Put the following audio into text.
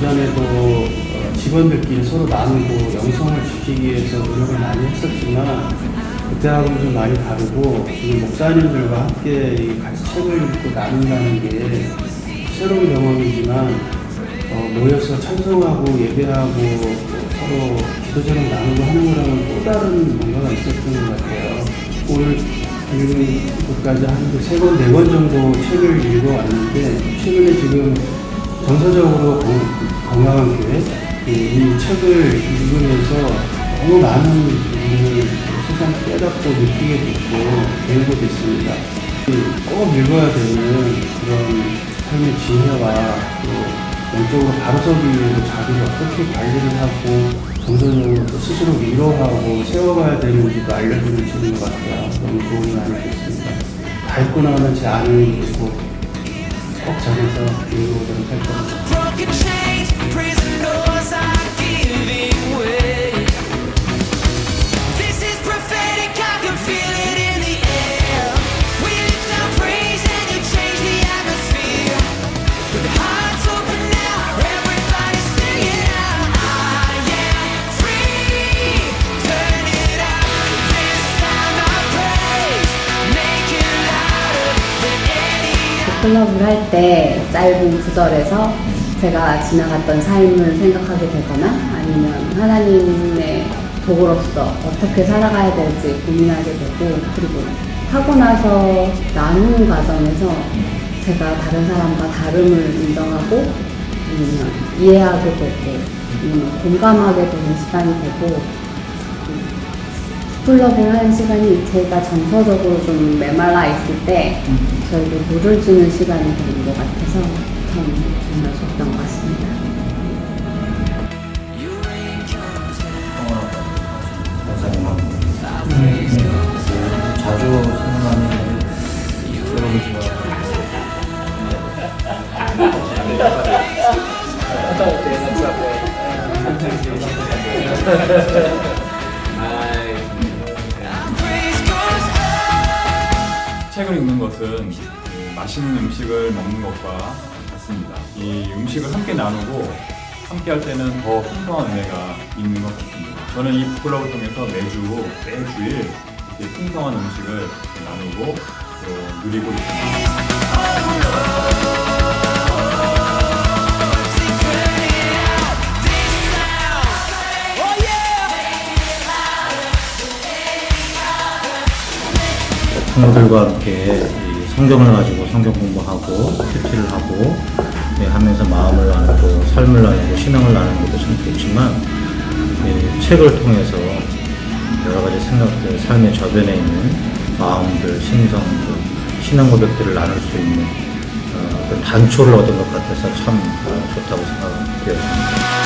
이전에도 어, 직원들끼리 서로 나누고 영성을 지키기 위해서 노력을 많이 했었지만 그때하고는 좀 많이 다르고 지금 목사님들과 함께 이 같이 책을 읽고 나눈다는 게 새로운 경험이지만 어, 모여서 찬송하고 예배하고 또 서로 기도제를 나누고 하는 거랑은 또 다른 뭔가가 있었던 것 같아요. 오늘 읽은 것까지 한세 권, 네권 정도 책을 읽어왔는데 최근에 지금 정서적으로 건- 건강한 교회 이- 이 책을 읽으면서 너무 많은 부분을 세상 깨닫고 느끼게 됐고 배우고 됐습니다. 꼭 읽어야 되는 그런 삶의 지혜와 또 영적으로 바로 서기 위해서 자기를 어떻게 관리를 하고 정서적으로 또 스스로 위로하고 세워가야 되는지도 알려주는 책인 것 같아요. 너무 도움이 많이 됐습니다. 다 읽고 나면 제 아는 꼭, 꼭 전해서 읽어보도록 할 겁니다. 클럽을 할 때 짧은 구절에서 제가 지나갔던 삶을 생각하게 되거나 아니면 하나님의 도구로서 어떻게 살아가야 될지 고민하게 되고 그리고 하고 나서 나누는 과정에서 제가 다른 사람과 다름을 인정하고 아니면 이해하게 되고 아니면 공감하게 되는 시간이 되고 풀업을 하는 시간이 제가 정서적으로 좀 메말라 있을 때 저에게 물을 주는 시간이 되는 것 같아서 전 정말 좋았던 것 같습니다. 자주 생각하는 좋아하고 책을 읽는 것은 그 맛있는 음식을 먹는 것과 같습니다. 이 음식을 함께 나누고 함께 할 때는 더 풍성한 은혜가 있는 것 같습니다. 저는 이 북클럽을 통해서 매주, 매주일 이렇게 풍성한 음식을 나누고 또 누리고 있습니다. 친구들과 함께 이 성경을 가지고 성경 공부하고 큐티를 하고 네, 하면서 마음을 나누고 삶을 나누고 신앙을 나누는 것도 참 좋지만 이 책을 통해서 여러 가지 생각들, 삶의 저변에 있는 마음들, 심성들, 신앙 고백들을 나눌 수 있는 어, 그 단초를 얻은 것 같아서 참 어, 좋다고 생각되었습니다.